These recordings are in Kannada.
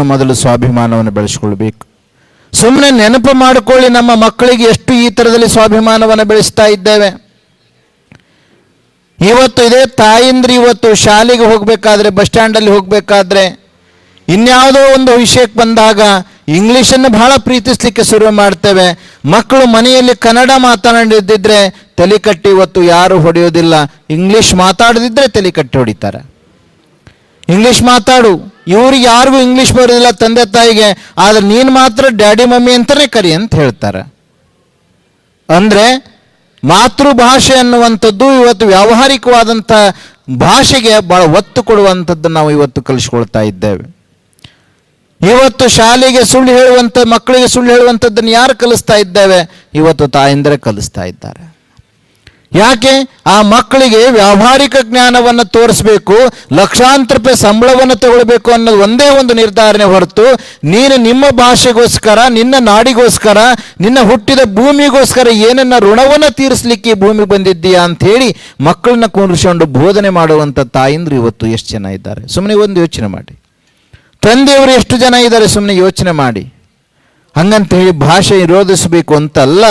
ನಾನು ಮೊದಲು ಸ್ವಾಭಿಮಾನವನ್ನು ಬೆಳೆಸ್ಕೊಳ್ಬೇಕು. ಸುಮ್ಮನೆ ನೆನಪು ಮಾಡಿಕೊಳ್ಳಿ ನಮ್ಮ ಮಕ್ಕಳಿಗೆ ಎಷ್ಟು ಈ ಥರದಲ್ಲಿ ಸ್ವಾಭಿಮಾನವನ್ನು ಬೆಳೆಸ್ತಾ ಇದ್ದೇವೆ. ಇವತ್ತು ಇದೇ ತಾಯಿಂದ್ರಿ ಇವತ್ತು ಶಾಲೆಗೆ ಹೋಗಬೇಕಾದ್ರೆ, ಬಸ್ ಸ್ಟ್ಯಾಂಡಲ್ಲಿ ಹೋಗಬೇಕಾದ್ರೆ, ಇನ್ಯಾವುದೋ ಒಂದು ವಿಷಯಕ್ಕೆ ಬಂದಾಗ ಇಂಗ್ಲೀಷನ್ನು ಬಹಳ ಪ್ರೀತಿಸ್ಲಿಕ್ಕೆ ಶುರು ಮಾಡ್ತೇವೆ. ಮಕ್ಕಳು ಮನೆಯಲ್ಲಿ ಕನ್ನಡ ಮಾತನಾಡಿದ್ದಿದ್ರೆ ತಲೆ ಕಟ್ಟಿ ಇವತ್ತು ಯಾರು ಹೊಡೆಯೋದಿಲ್ಲ. ಇಂಗ್ಲೀಷ್ ಮಾತಾಡದಿದ್ರೆ ತಲೆ ಕಟ್ಟಿ ಹೊಡಿತಾರೆ. ಇಂಗ್ಲೀಷ್ ಮಾತಾಡು. ಇವ್ರಿಗೆ ಯಾರಿಗೂ ಇಂಗ್ಲೀಷ್ ಬರೋದಿಲ್ಲ, ತಂದೆ ತಾಯಿಗೆ. ಆದ್ರೆ ನೀನು ಮಾತ್ರ ಡ್ಯಾಡಿ, ಮಮ್ಮಿ ಅಂತಾನೆ ಕರಿ ಅಂತ ಹೇಳ್ತಾರೆ. ಅಂದರೆ ಮಾತೃಭಾಷೆ ಅನ್ನುವಂಥದ್ದು ಇವತ್ತು ವ್ಯಾವಹಾರಿಕವಾದಂಥ ಭಾಷೆಗೆ ಭಾಳ ಒತ್ತು ಕೊಡುವಂಥದ್ದು ನಾವು ಇವತ್ತು ಕಲಿಸ್ಕೊಳ್ತಾ ಇದ್ದೇವೆ. ಇವತ್ತು ಶಾಲೆಗೆ ಸುಳ್ಳು ಹೇಳುವಂಥ, ಮಕ್ಕಳಿಗೆ ಸುಳ್ಳು ಹೇಳುವಂಥದ್ದನ್ನು ಯಾರು ಕಲಿಸ್ತಾ ಇದ್ದೇವೆ? ಇವತ್ತು ತಾಯಂದರೆ ಕಲಿಸ್ತಾ ಇದ್ದಾರೆ. ಯಾಕೆ? ಆ ಮಕ್ಕಳಿಗೆ ವ್ಯಾವಹಾರಿಕ ಜ್ಞಾನವನ್ನು ತೋರಿಸ್ಬೇಕು ಲಕ್ಷಾಂತರ ರೂಪಾಯಿ ಸಂಬಳವನ್ನು ತಗೊಳ್ಬೇಕು ಅನ್ನೋದು ಒಂದೇ ಒಂದು ನಿರ್ಧಾರಣೆ ಹೊರತು, ನೀನು ನಿಮ್ಮ ಭಾಷೆಗೋಸ್ಕರ, ನಿನ್ನ ನಾಡಿಗೋಸ್ಕರ, ನಿನ್ನ ಹುಟ್ಟಿದ ಭೂಮಿಗೋಸ್ಕರ ಏನನ್ನ ಋಣವನ್ನು ತೀರಿಸಲಿಕ್ಕೆ ಭೂಮಿ ಬಂದಿದ್ದೀಯಾ ಅಂತ ಹೇಳಿ ಮಕ್ಕಳನ್ನ ಕೂರಿಸ್ಕೊಂಡು ಬೋಧನೆ ಮಾಡುವಂಥ ತಾಯಿಂದ್ರು ಇವತ್ತು ಎಷ್ಟು ಜನ ಇದ್ದಾರೆ? ಸುಮ್ಮನೆ ಒಂದು ಯೋಚನೆ ಮಾಡಿ. ತಂದೆಯವರು ಎಷ್ಟು ಜನ ಇದ್ದಾರೆ? ಸುಮ್ಮನೆ ಯೋಚನೆ ಮಾಡಿ. ಹಂಗಂತ ಹೇಳಿ ಭಾಷೆ ವಿರೋಧಿಸಬೇಕು ಅಂತಲ್ಲ,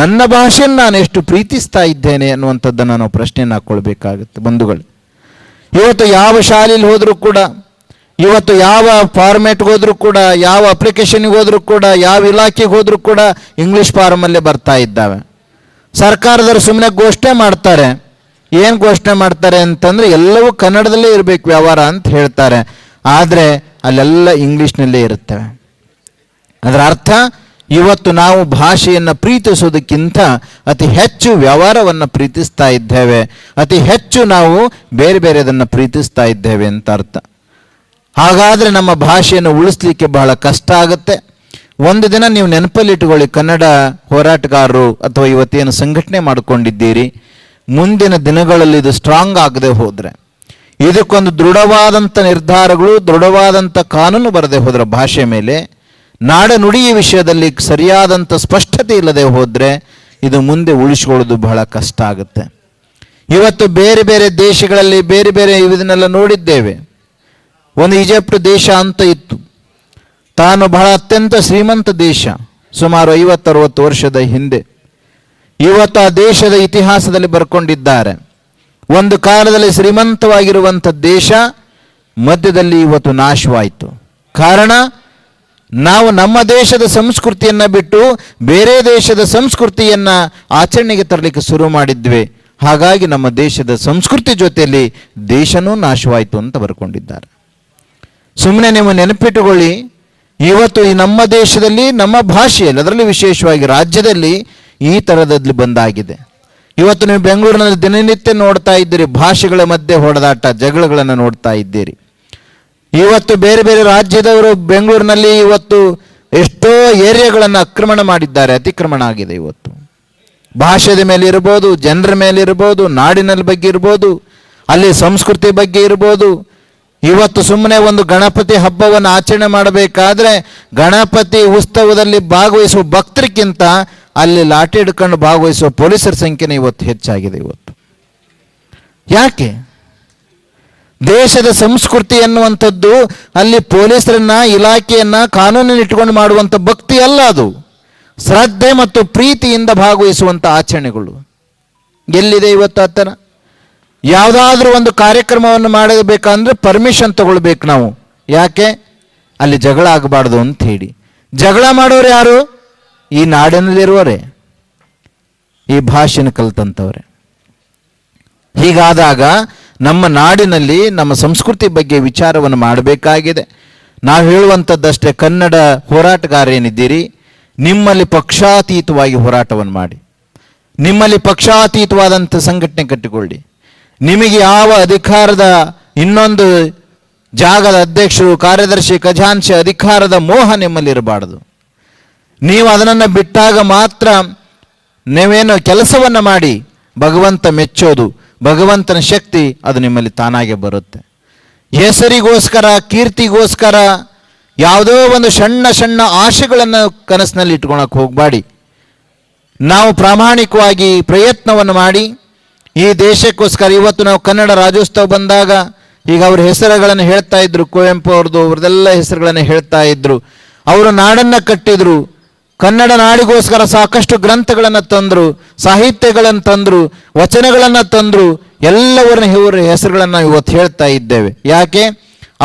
ನನ್ನ ಭಾಷೆಯನ್ನು ನಾನು ಎಷ್ಟು ಪ್ರೀತಿಸ್ತಾ ಇದ್ದೇನೆ ಅನ್ನುವಂಥದ್ದನ್ನು ನಾವು ಪ್ರಶ್ನೆಯನ್ನು ಹಾಕ್ಕೊಳ್ಬೇಕಾಗುತ್ತೆ ಬಂಧುಗಳು. ಇವತ್ತು ಯಾವ ಶಾಲೆಯಲ್ಲಿ ಹೋದರೂ ಕೂಡ, ಇವತ್ತು ಯಾವ ಫಾರ್ಮ್ಯಾಟ್ಗೆ ಹೋದರೂ ಕೂಡ, ಯಾವ ಅಪ್ಲಿಕೇಶನ್ಗೆ ಹೋದರೂ ಕೂಡ, ಯಾವ ಇಲಾಖೆಗೆ ಹೋದರೂ ಕೂಡ ಇಂಗ್ಲೀಷ್ ಫಾರ್ಮಲ್ಲೇ ಬರ್ತಾ ಇದ್ದಾವೆ. ಸರ್ಕಾರದವರು ಸುಮ್ಮನೆ ಘೋಷಣೆ ಮಾಡ್ತಾರೆ. ಏನು ಘೋಷಣೆ ಮಾಡ್ತಾರೆ ಅಂತಂದರೆ ಎಲ್ಲವೂ ಕನ್ನಡದಲ್ಲೇ ಇರಬೇಕು ವ್ಯವಹಾರ ಅಂತ ಹೇಳ್ತಾರೆ. ಆದರೆ ಅಲ್ಲೆಲ್ಲ ಇಂಗ್ಲೀಷ್ನಲ್ಲೇ ಇರುತ್ತವೆ. ಅದರ ಅರ್ಥ, ಇವತ್ತು ನಾವು ಭಾಷೆಯನ್ನು ಪ್ರೀತಿಸೋದಕ್ಕಿಂತ ಅತಿ ಹೆಚ್ಚು ವ್ಯವಹಾರವನ್ನು ಪ್ರೀತಿಸ್ತಾ ಇದ್ದೇವೆ. ಅತಿ ಹೆಚ್ಚು ನಾವು ಬೇರೆ ಬೇರೆದನ್ನು ಪ್ರೀತಿಸ್ತಾ ಇದ್ದೇವೆ ಅಂತ ಅರ್ಥ. ಹಾಗಾದರೆ ನಮ್ಮ ಭಾಷೆಯನ್ನು ಉಳಿಸ್ಲಿಕ್ಕೆ ಬಹಳ ಕಷ್ಟ ಆಗುತ್ತೆ. ಒಂದು ದಿನ ನೀವು ನೆನಪಲ್ಲಿಟ್ಟುಕೊಳ್ಳಿ, ಕನ್ನಡ ಹೋರಾಟಗಾರರು ಅಥವಾ ಇವತ್ತೇನು ಸಂಘಟನೆ ಮಾಡಿಕೊಂಡಿದ್ದೀರಿ, ಮುಂದಿನ ದಿನಗಳಲ್ಲಿ ಇದು ಸ್ಟ್ರಾಂಗ್ ಆಗದೆ ಹೋದರೆ, ಇದಕ್ಕೊಂದು ದೃಢವಾದಂಥ ನಿರ್ಧಾರಗಳು ದೃಢವಾದಂಥ ಕಾನೂನು ಬರದೆ ಹೋದರೆ ಭಾಷೆ ಮೇಲೆ ನಾಡ ನುಡಿಯ ವಿಷಯದಲ್ಲಿ ಸರಿಯಾದಂಥ ಸ್ಪಷ್ಟತೆ ಇಲ್ಲದೆ ಹೋದರೆ ಇದು ಮುಂದೆ ಉಳಿಸ್ಕೊಳ್ಳೋದು ಬಹಳ ಕಷ್ಟ ಆಗುತ್ತೆ. ಇವತ್ತು ಬೇರೆ ಬೇರೆ ದೇಶಗಳಲ್ಲಿ ಬೇರೆ ಬೇರೆ ಇದನ್ನೆಲ್ಲ ನೋಡಿದ್ದೇವೆ. ಒಂದು ಈಜಿಪ್ಟ್ ದೇಶ ಅಂತ ಇತ್ತು. ತಾನು ಬಹಳ ಅತ್ಯಂತ ಶ್ರೀಮಂತ ದೇಶ, ಸುಮಾರು ಐವತ್ತರವತ್ತು ವರ್ಷದ ಹಿಂದೆ. ಇವತ್ತು ಆ ದೇಶದ ಇತಿಹಾಸದಲ್ಲಿ ಬರ್ಕೊಂಡಿದ್ದಾರೆ. ಒಂದು ಕಾಲದಲ್ಲಿ ಶ್ರೀಮಂತವಾಗಿರುವಂಥ ದೇಶ ಮಧ್ಯದಲ್ಲಿ ಇವತ್ತು ನಾಶವಾಯಿತು. ಕಾರಣ ನಾವು ನಮ್ಮ ದೇಶದ ಸಂಸ್ಕೃತಿಯನ್ನು ಬಿಟ್ಟು ಬೇರೆ ದೇಶದ ಸಂಸ್ಕೃತಿಯನ್ನು ಆಚರಣೆಗೆ ತರಲಿಕ್ಕೆ ಶುರು ಮಾಡಿದ್ವಿ. ಹಾಗಾಗಿ ನಮ್ಮ ದೇಶದ ಸಂಸ್ಕೃತಿ ಜೊತೆಯಲ್ಲಿ ದೇಶನೂ ನಾಶವಾಯಿತು ಅಂತ ಬರ್ಕೊಂಡಿದ್ದಾರೆ. ಸುಮ್ಮನೆ ನೀವು ನೆನಪಿಟ್ಟುಕೊಳ್ಳಿ, ಇವತ್ತು ಈ ನಮ್ಮ ದೇಶದಲ್ಲಿ, ನಮ್ಮ ಭಾಷೆಯಲ್ಲಿ, ಅದರಲ್ಲಿ ವಿಶೇಷವಾಗಿ ರಾಜ್ಯದಲ್ಲಿ ಈ ಥರದಲ್ಲಿ ಬಂದಾಗಿದೆ. ಇವತ್ತು ನೀವು ಬೆಂಗಳೂರಿನಲ್ಲಿ ದಿನನಿತ್ಯ ನೋಡ್ತಾ ಇದ್ದೀರಿ, ಭಾಷೆಗಳ ಮಧ್ಯೆ ಹೊಡೆದಾಟ, ಜಗಳಗಳನ್ನು ನೋಡ್ತಾ ಇದ್ದೀರಿ. ಇವತ್ತು ಬೇರೆ ಬೇರೆ ರಾಜ್ಯದವರು ಬೆಂಗಳೂರಿನಲ್ಲಿ ಇವತ್ತು ಎಷ್ಟೋ ಏರಿಯಾಗಳನ್ನು ಆಕ್ರಮಣ ಮಾಡಿದ್ದಾರೆ, ಅತಿಕ್ರಮಣ ಆಗಿದೆ ಇವತ್ತು. ಭಾಷೆದ ಮೇಲೆ ಇರ್ಬೋದು, ಜನರ ಮೇಲೆ ಇರ್ಬೋದು ನಾಡಿನ ಬಗ್ಗೆ ಇರ್ಬೋದು, ಅಲ್ಲಿ ಸಂಸ್ಕೃತಿ ಬಗ್ಗೆ ಇರ್ಬೋದು. ಇವತ್ತು ಸುಮ್ಮನೆ ಒಂದು ಗಣಪತಿ ಹಬ್ಬವನ್ನು ಆಚರಣೆ ಮಾಡಬೇಕಾದ್ರೆ ಗಣಪತಿ ಉತ್ಸವದಲ್ಲಿ ಭಾಗವಹಿಸುವ ಭಕ್ತರಿಗಿಂತ ಅಲ್ಲಿ ಲಾಠಿ ಹಿಡ್ಕೊಂಡು ಭಾಗವಹಿಸುವ ಪೊಲೀಸರ ಸಂಖ್ಯೆನೇ ಇವತ್ತು ಹೆಚ್ಚಾಗಿದೆ ಇವತ್ತು. ಯಾಕೆ? ದೇಶದ ಸಂಸ್ಕೃತಿ ಎನ್ನುವಂಥದ್ದು ಅಲ್ಲಿ ಪೊಲೀಸರನ್ನ, ಇಲಾಖೆಯನ್ನ ಕಾನೂನನ್ನು ಇಟ್ಟುಕೊಂಡು ಮಾಡುವಂಥ ಭಕ್ತಿ ಅಲ್ಲ ಅದು. ಶ್ರದ್ಧೆ ಮತ್ತು ಪ್ರೀತಿಯಿಂದ ಭಾಗವಹಿಸುವಂಥ ಆಚರಣೆಗಳು. ಎಲ್ಲಿದೆ ಇವತ್ತು ಆತನ ಯಾವುದಾದ್ರೂ ಒಂದು ಕಾರ್ಯಕ್ರಮವನ್ನು ಮಾಡಬೇಕಂದ್ರೆ ಪರ್ಮಿಷನ್ ತಗೊಳ್ಬೇಕು ನಾವು. ಯಾಕೆ? ಅಲ್ಲಿ ಜಗಳ ಆಗಬಾರ್ದು ಅಂತ ಹೇಳಿ. ಜಗಳ ಮಾಡೋರು ಯಾರು? ಈ ನಾಡಿನಲ್ಲಿರುವವರೇ. ಈ ಭಾಷೆನ ಕಲ್ತಂಥವ್ರೆ ಹೀಗಾದಾಗ ನಮ್ಮ ನಾಡಿನಲ್ಲಿ ನಮ್ಮ ಸಂಸ್ಕೃತಿ ಬಗ್ಗೆ ವಿಚಾರವನ್ನು ಮಾಡಬೇಕಾಗಿದೆ. ನಾವು ಹೇಳುವಂಥದ್ದಷ್ಟೇ, ಕನ್ನಡ ಹೋರಾಟಗಾರ ಏನಿದ್ದೀರಿ ನಿಮ್ಮಲ್ಲಿ ಪಕ್ಷಾತೀತವಾಗಿ ಹೋರಾಟವನ್ನು ಮಾಡಿ. ನಿಮ್ಮಲ್ಲಿ ಪಕ್ಷಾತೀತವಾದಂಥ ಸಂಘಟನೆ ಕಟ್ಟಿಕೊಳ್ಳಿ. ನಿಮಗೆ ಯಾವ ಅಧಿಕಾರದ ಇನ್ನೊಂದು ಜಾಗದ ಅಧ್ಯಕ್ಷರು, ಕಾರ್ಯದರ್ಶಿ ಖಜಾಂಶಿ ಅಧಿಕಾರದ ಮೋಹ ನಿಮ್ಮಲ್ಲಿ ಇರಬಾರ್ದು. ನೀವು ಅದನ್ನು ಬಿಟ್ಟಾಗ ಮಾತ್ರ ನೀವೇನು ಕೆಲಸವನ್ನು ಮಾಡಿ ಭಗವಂತ ಮೆಚ್ಚೋದು. ಭಗವಂತನ ಶಕ್ತಿ ಅದು ನಿಮ್ಮಲ್ಲಿ ತಾನಾಗೆ ಬರುತ್ತೆ. ಹೆಸರಿಗೋಸ್ಕರ, ಕೀರ್ತಿಗೋಸ್ಕರ ಯಾವುದೋ ಒಂದು ಸಣ್ಣ ಸಣ್ಣ ಆಶೆಗಳನ್ನು ಕನಸಿನಲ್ಲಿ ಇಟ್ಕೊಳಕ್ಕೆ ಹೋಗಬೇಡಿ. ನಾವು ಪ್ರಾಮಾಣಿಕವಾಗಿ ಪ್ರಯತ್ನವನ್ನು ಮಾಡಿ, ಈ ದೇಶಕ್ಕೋಸ್ಕರ ಇವತ್ತು ನಾವು ಕನ್ನಡ ರಾಜ್ಯೋತ್ಸವ ಬಂದಾಗ ಈಗ ಅವ್ರ ಹೆಸರುಗಳನ್ನು ಹೇಳ್ತಾ ಇದ್ರು, ಕುವೆಂಪು ಅವ್ರದ್ದು, ಅವ್ರದ್ದೆಲ್ಲ ಹೆಸರುಗಳನ್ನು ಹೇಳ್ತಾ ಇದ್ರು. ಅವರು ನಾಡನ್ನ ಕಟ್ಟಿದ್ರು. ಕನ್ನಡ ನಾಡಿಗೋಸ್ಕರ ಸಾಕಷ್ಟು ಗ್ರಂಥಗಳನ್ನು ತಂದರು, ಸಾಹಿತ್ಯಗಳನ್ನು ತಂದರು, ವಚನಗಳನ್ನು ತಂದರು ಎಲ್ಲವರ ಇವರ ಹೆಸರುಗಳನ್ನು ಇವತ್ತು ಹೇಳ್ತಾ ಇದ್ದೇವೆ. ಯಾಕೆ?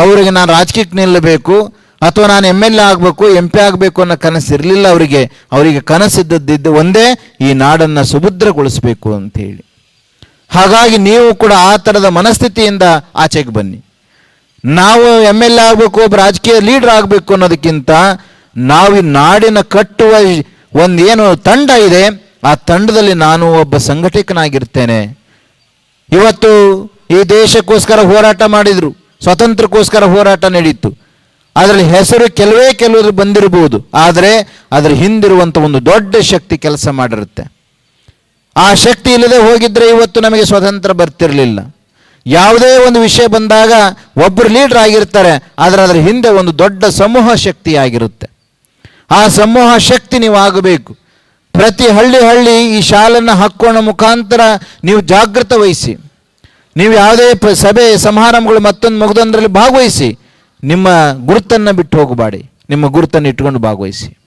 ಅವರಿಗೆ ನಾನು ರಾಜಕೀಯಕ್ಕೆ ನಿಲ್ಲಬೇಕು, ಅಥವಾ ನಾನು ಎಂ ಎಲ್ ಎ ಆಗಬೇಕು, ಎಂ ಪಿ ಆಗಬೇಕು ಅನ್ನೋ ಕನಸು ಇರಲಿಲ್ಲ ಅವರಿಗೆ. ಅವರಿಗೆ ಕನಸಿದ್ದದ್ದಿದ್ದು ಒಂದೇ ಈ ನಾಡನ್ನು ಸುಭದ್ರಗೊಳಿಸಬೇಕು ಅಂತ ಹೇಳಿ ಹಾಗಾಗಿ ನೀವು ಕೂಡ ಆ ಥರದ ಮನಸ್ಥಿತಿಯಿಂದ ಆಚೆಗೆ ಬನ್ನಿ. ನಾವು ಎಂ ಎಲ್ ಎ ಆಗಬೇಕು, ಒಬ್ಬ ರಾಜಕೀಯ ಲೀಡರ್ ಆಗಬೇಕು ಅನ್ನೋದಕ್ಕಿಂತ ನಾವು ನಾಡಿನ ಕಟ್ಟುವ ಒಂದು ಏನು ತಂಡ ಇದೆ, ಆ ತಂಡದಲ್ಲಿ ನಾನು ಒಬ್ಬ ಸಂಘಟಕನಾಗಿರ್ತೇನೆ. ಇವತ್ತು ಈ ದೇಶಕ್ಕೋಸ್ಕರ ಹೋರಾಟ ಮಾಡಿದ್ರು ಸ್ವತಂತ್ರಕ್ಕೋಸ್ಕರ ಹೋರಾಟ ನಡೀತು. ಅದರಲ್ಲಿ ಹೆಸರು ಕೆಲವೇ ಕೆಲವರು ಬಂದಿರಬಹುದು ಆದರೆ ಅದರ ಹಿಂದಿರುವಂಥ ಒಂದು ದೊಡ್ಡ ಶಕ್ತಿ ಕೆಲಸ ಮಾಡಿರುತ್ತೆ. ಆ ಶಕ್ತಿ ಇಲ್ಲದೆ ಹೋಗಿದ್ರೆ ಇವತ್ತು ನಮಗೆ ಸ್ವತಂತ್ರ ಬರ್ತಿರಲಿಲ್ಲ. ಯಾವುದೇ ಒಂದು ವಿಷಯ ಬಂದಾಗ ಒಬ್ಬರು ಲೀಡರ್ ಆಗಿರ್ತಾರೆ, ಆದರೆ ಅದರ ಹಿಂದೆ ಒಂದು ದೊಡ್ಡ ಸಮೂಹ ಶಕ್ತಿ ಆಗಿರುತ್ತೆ ಆ ಸಮೂಹ ಶಕ್ತಿ ನೀವು ಆಗಬೇಕು ಪ್ರತಿ ಹಳ್ಳಿ ಹಳ್ಳಿ ಈ ಶಾಲನ್ನು ಹಾಕೋಣ ಮುಖಾಂತರ ನೀವು ಜಾಗೃತ ವಹಿಸಿ ನೀವು ಯಾವುದೇ ಸಭೆ ಸಮಾರಂಭಗಳು ಮತ್ತೊಂದು ಮುಗ್ದೊಂದರಲ್ಲಿ ಭಾಗವಹಿಸಿ. ನಿಮ್ಮ ಗುರುತನ್ನು ಬಿಟ್ಟು ಹೋಗಬೇಡಿ. ನಿಮ್ಮ ಗುರುತನ್ನು ಇಟ್ಕೊಂಡು ಭಾಗವಹಿಸಿ.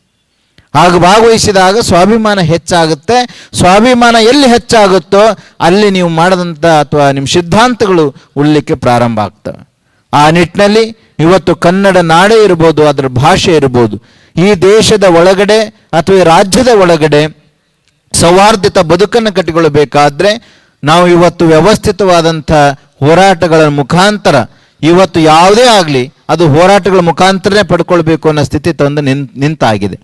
ಆಗ ಭಾಗವಹಿಸಿದಾಗ ಸ್ವಾಭಿಮಾನ ಹೆಚ್ಚಾಗುತ್ತೆ. ಸ್ವಾಭಿಮಾನ ಎಲ್ಲಿ ಹೆಚ್ಚಾಗುತ್ತೋ ಅಲ್ಲಿ ನೀವು ಮಾಡಿದಂಥ ಅಥವಾ ನಿಮ್ಮ ಸಿದ್ಧಾಂತಗಳು ಉಳ್ಳಿಕ್ಕೆ ಪ್ರಾರಂಭ ಆಗ್ತವೆ. ಆ ನಿಟ್ಟಿನಲ್ಲಿ ಇವತ್ತು ಕನ್ನಡ ನಾಡೇ ಇರ್ಬೋದು, ಅದರ ಭಾಷೆ ಇರ್ಬೋದು, ಈ ದೇಶದ ಒಳಗಡೆ ಅಥವಾ ರಾಜ್ಯದ ಒಳಗಡೆ ಸೌಹಾರ್ದಿತ ಬದುಕನ್ನು ಕಟ್ಟಿಕೊಳ್ಳಬೇಕಾದ್ರೆ ನಾವು ಇವತ್ತು ವ್ಯವಸ್ಥಿತವಾದಂಥ ಹೋರಾಟಗಳ ಮುಖಾಂತರ, ಇವತ್ತು ಯಾವುದೇ ಆಗಲಿ ಅದು ಹೋರಾಟಗಳ ಮುಖಾಂತರನೇ ಪಡ್ಕೊಳ್ಬೇಕು ಅನ್ನೋ ಸ್ಥಿತಿ ತಂದು ನಿಂತಾಗಿದೆ.